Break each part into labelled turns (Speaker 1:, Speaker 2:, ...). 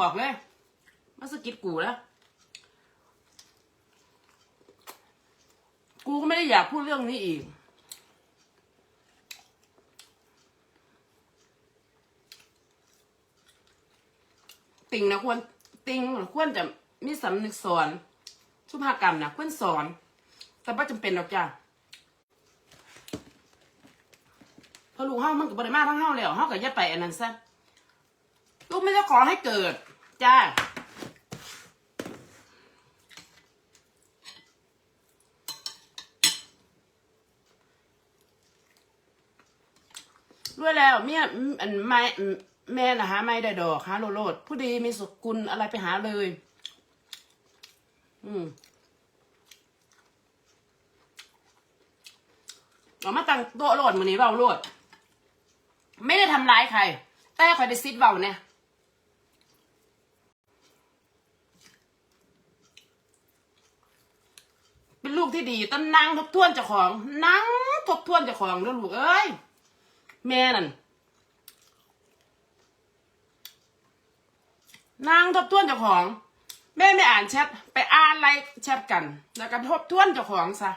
Speaker 1: บอกเลยมาสกิดกูแล้ว กูก็ไม่ได้อยากพูดเรื่องนี้อีก ติงนะควรติงควรจะมีสำนึกสอนสุภากรรมนะควรสอน แต่ไม่จำเป็นหรอกจ้ะพอลูกเฮามันกับริมาทั้งเฮาแล้วเฮากับย่าไปอันนั้นซะลูกไม่ได้ขอให้เกิด จ้าด้วยแล้วเมียอันไม่แม่นะหาไม่ได้ดอกหาโลโลดผู้ดีมีสกุลอะไรไปหาเลย อืมเอามาตั้งโต๊ะโลดมือนี้เบาโลด ไม่ได้ทำร้ายใคร แต่คอยได้ซิดเบาเนี่ย เป็นลูกที่ดีต้องนั่งทบทวนเจ้าของ นั่งทบทวนเจ้าของแล้วลูกเอ้ยแม่นั่นนางทบทวนเจ้าของ แม่ไม่อ่านแชทไปอ่านไลน์แชทกัน แล้วก็ทบทวนเจ้าของซะ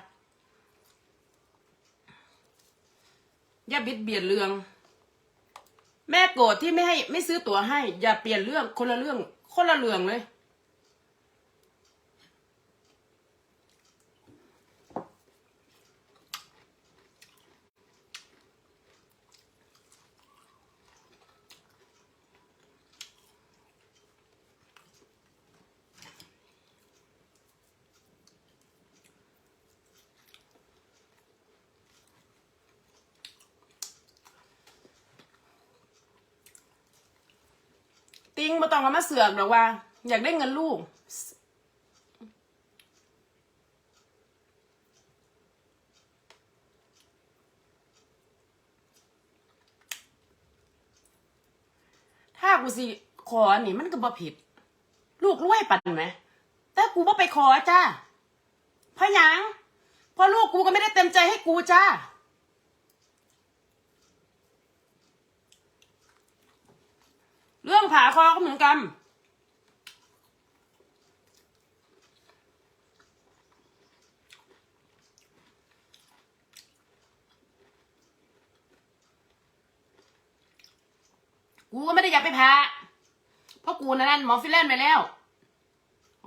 Speaker 1: อย่าบิดเบียนเรื่อง แม่โกรธที่ไม่ให้ไม่ซื้อตั๋วให้ อย่าเปลี่ยนเรื่องคนละเรื่องคนละเรื่องเลย ติงมาต้องเอามาเสือกหรอกว่า อยากได้เงินลูก ถ้ากูสิขอนี่มันก็บ่ผิด ลูกรวยปันไหม แต่กูบ่ไปขอจ้าเพราะยังเพราะลูกกูก็ไม่ได้เต็มใจให้กูจ้า เรื่องผ่าคอก็เหมือนกัน กูก็ไม่ได้อยากไปผ่าเพราะกูนั่นหมอฟิลแลนด์ไปแล้ว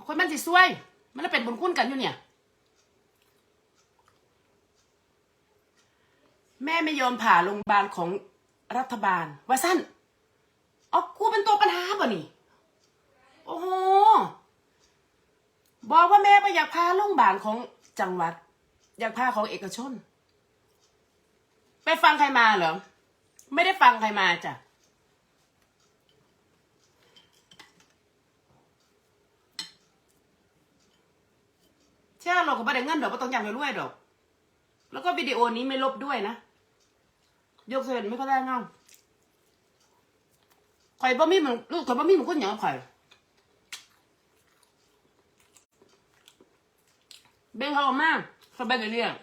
Speaker 1: คนมันสิซวย มันเป็นบุญคุณกันอยู่เนี่ย แม่ไม่ยอมผ่าโรงพยาบาลของรัฐบาลว่าสั้น อ๋อกูเป็นตัวปัญหาป่ะนี่ โอ้โห บอกว่าแม่ไปอยากพาโรงพยาบาลของจังหวัด อยากพาของเอกชน ไปฟังใครมาเหรอ ไม่ได้ฟังใครมาจ้ะเชื่อเราก็ไม่ได้เงินดอกไม่ต้องอยากรวยดอก แล้วก็วิดีโอนี้ไม่ลบด้วยนะ ยกเสนไม่ก็ได้เงา ข่อยบ่มีมันลูกข่อยบ่มีมันก็หยังข่อยเบ่งเขาออกมาเขาแบ่งเรื่อง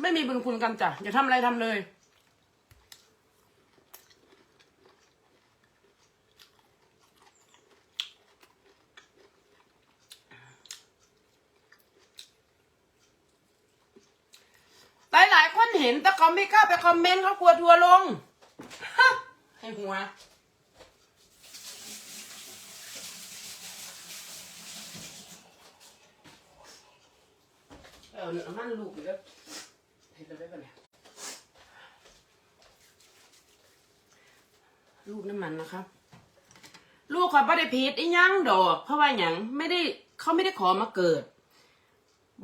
Speaker 1: ไม่มีบุญคุณกันจ้ะอย่าทำอะไรทำเลย หลายหลายๆคนเห็นแต่เขาไม่กล้าไปคอมเมนต์เขากลัวทัวร์ลงฮะให้หัวเออน้ำมันลูกอยู่แล้วเห็นแล้วได้ปะเนี่ยลูกน้ำมันนะครับลูกขอยไม่ได้ผิดอีหยังดอก เพราะว่าหยังไม่ได้เขาไม่ได้ขอมาเกิด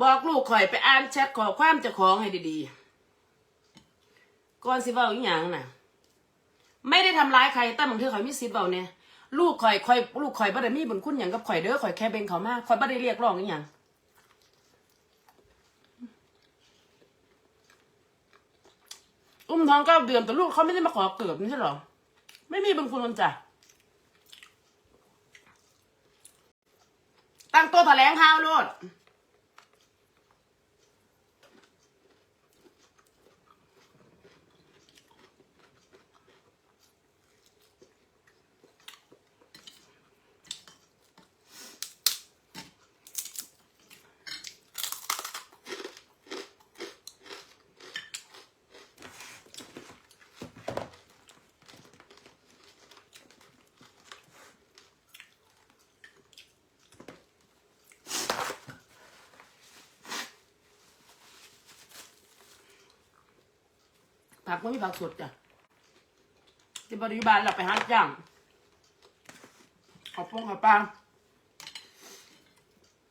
Speaker 1: บอกลูกข่อยไปอ่านแชทขอความเจ้าของให้ดีๆ ก่อนสิเว้าอีหยังน่ะ ไม่ได้ทำร้ายใครแต่บางทีข่อยมีสิทธิ์เว้าเนี่ยลูกข่อยข่อยลูกข่อยบ่ได้มีบุญคุณหยังกับข่อยเด้อข่อยแค่เบ่งเขามากข่อยบ่ได้เรียกร้องอีหยังอุ้มท้องเก้าเดือนแต่ลูกเขาไม่ได้มาขอเกิดไม่ใช่หรอ ไม่มีบุญคุณมันจ้ะตั้งตัวแถลงข่าวโลด ผักไม่มีผักสดจ้ะที่บริบาลเราไปหาจ้างขอาปงขอบปลา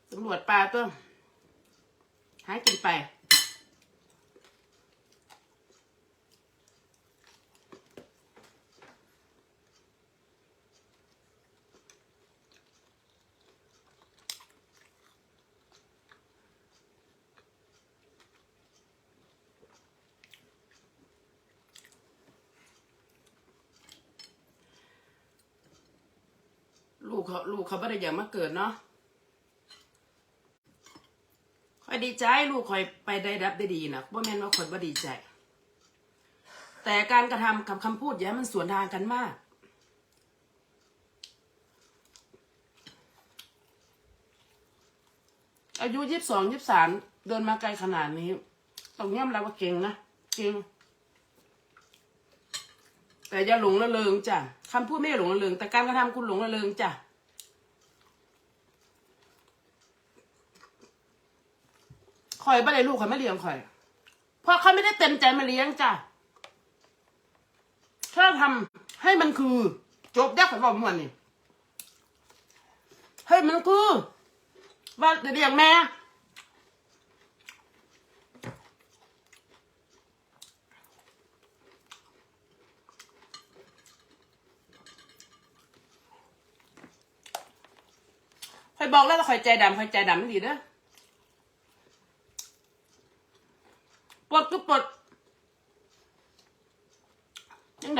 Speaker 1: ตำรวจปลาตัวหากินไป เขาลูกเขาไม่ได้อยากมาเกิดเนาะคอยดีใจลูกคอยไปได้รับได้ดีนะว่าแม่นว่าคนว่ดีใจ แต่การกระทำกับคำพูดอย่ามันสวนทางกันมากอายุยี่สิบสองยี่สิบสามเดินมาไกลขนาดนี้ต้องยอมรับว่าเก่งนะเก่งแต่อย่าหลงละเริงจ้ะคำพูดไม่หลงละเริงแต่การกระทำคุณหลงละเริงจ้ะ คอยไม่ได้ลูกคอยไม่เลี้ยงคอยเพราะเขาไม่ได้เต็มใจมาเลี้ยงจ้ะถ้าทำให้มันคือจบยักขอยบอกมันนี่ให้มันคือว่าเลี้ยงแม่คอยบอกแล้วว่าคอยใจดำคอยใจดำไม่ดีเด้อปลดก็ปลด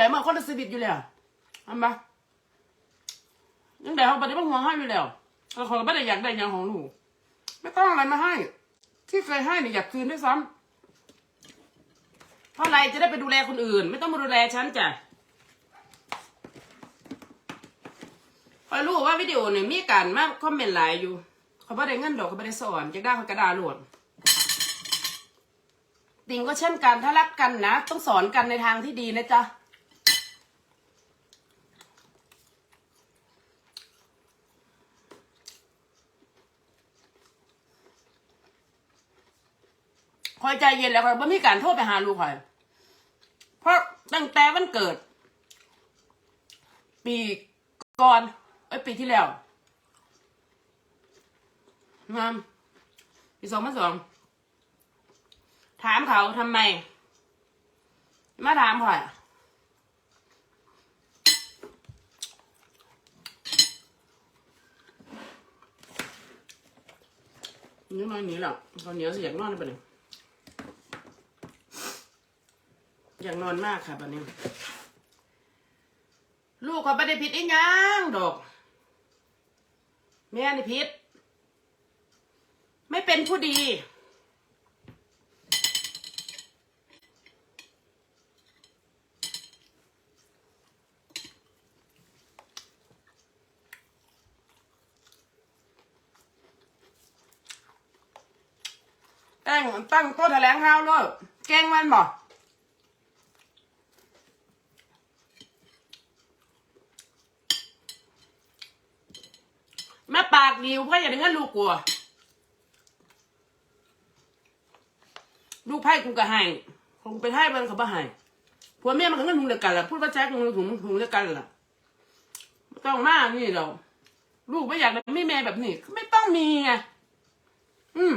Speaker 1: ยังไงมาคนละสวิตอยู่แล้วเห็นปะยังไงเขาปฏิบัติห่วงให้อยู่แล้วเขาเขาไม่ได้อยากได้อย่างของหนูไม่ต้องอะไรมาให้ ที่เคยให้เนี่ยอยากคืนด้วยซ้ำเพราะอะไรจะได้ไปดูแลคนอื่น ไม่ต้องมาดูแลฉันจ้ะพอยรู้ว่าวิดีโอเนี่ยมีการมาคอมเมนต์หลายอยู่เขาไม่ได้เงินดอกเขาไม่ได้สอนจากด้เขากระดาหลวดติงก็เช่นกันถ้ารักกันนะ ต้องสอนกันในทางที่ดีนะจ๊ะ คอยใจเย็นแล้วคอยไม่มีการโทษไปหาลูกคอย เพราะตั้งแต่วันเกิด ปีก่อนเอ้ยปีที่แล้วงามปีสองพันสองถามเขาทำไม มาถามข่อยนี่น้อยนี้แหรอกตอนนี้เสิอยากนอนไปะเนี่ย อยากนอนมากค่ะตอนนี้ ลูกเขาไม่ได้ผิดอีกยังดอก แม่นี่ผิด ไม่เป็นผู้ดีตั้งตั้งโต๊ะแถลงข่าวเลยเก่งมันบ่อก แม่ เพราะอย่าได้เงินลูกกลัวลูกไพ่กูก็ให้คงไปให้มันเขาบ่ให้ผัวเมียมันก็เงินถุงเดียวกันแหละพูดว่าแจ็คถุงถุงถุงเดียวกันและต้องมากนี่เรา ลูกไม่อยากได้ไม่แม่แบบนี้ ไม่ต้องมีไงอืม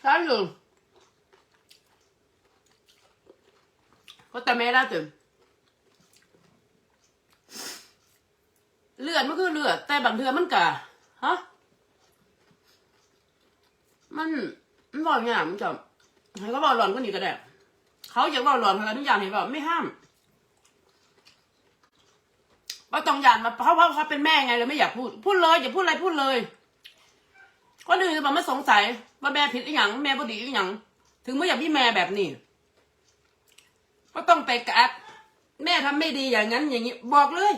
Speaker 1: ใช่อยู่ก็แต่แม่ได้ตื่นเลือดมันคือเลือด แต่บางเทือมันกะฮะ มันมันบอกอย่างมันจะให้เขาบอกหลอนก็หนีก็ได้เขาอยากบอกหลอนเขาทุกอย่างเห็นบอกไม่ห้ามว่าต้องยานมาเพราะว่าเขาเป็นแม่ไงเลยไม่อยากพูด พูดเลยอย่าพูดอะไรพูดเลยคนอื่นจะบอกไม่สงสัย ว่าแม่ผิดอีหยังแม่บ่ดีอีหยังถึงไม่อยากพี่แม่แบบนี้ก็ต้องไปกัดแม่ทำไม่ดีอย่างนั้น อย่างนี้ บอกเลย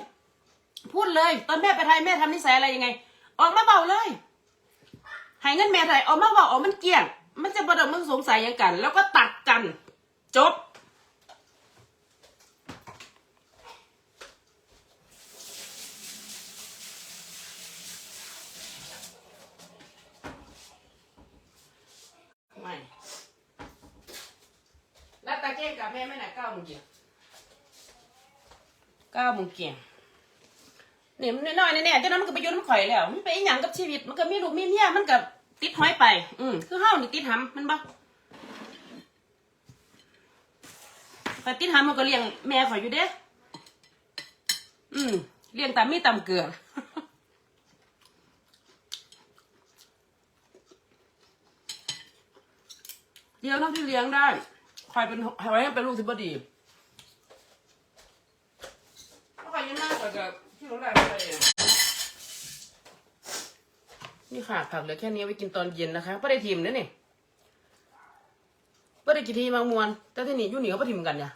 Speaker 1: พูดเลย ตอนแม่ไปไทยแม่ทำนิสัยอะไรยังไง ออกมาเบาเลยให้เงินแม่ไทยออกมาเบาออกมันเกลี้ยง มันจะประดมมันสงสัยอย่างกัน แล้วก็ตัดกัน จบ ตาเจ๊กับแม่ไม่ไหนเก้าโมงเกี่ยงเก้าโมงเกี่ยงเนี่ยมันน้อยแน่ๆเจ้านั้นมันก็ไปยุ่น้ำข่อยแล้วมันไปอีหยังกับชีวิตมันก็มีลูกมีเมียมันก็ติดห้อยไป อืมคือเฮานี่ติดหำมันบ่ไปติดหำมันก็เลี้ยงแม่ข่อยอยู่เด้อืมเลี้ยงตามมีตามเกลือเลี้ยงเท่าที่เลี้ยงได้ ใครเป็นใครเป็นลูกที่บดีถ้าใครยังน่ากว่ากับที่โรงแรมไปอะนี่ค่ะผักเหลือแค่นี้ไว้กินตอนเย็นนะคะไม่ได้ทิมนะนี่ไม่ได้กินทีมางมวนแต่ที่นี่อยุ่เหนียวไม่ทิมกันเนี่ย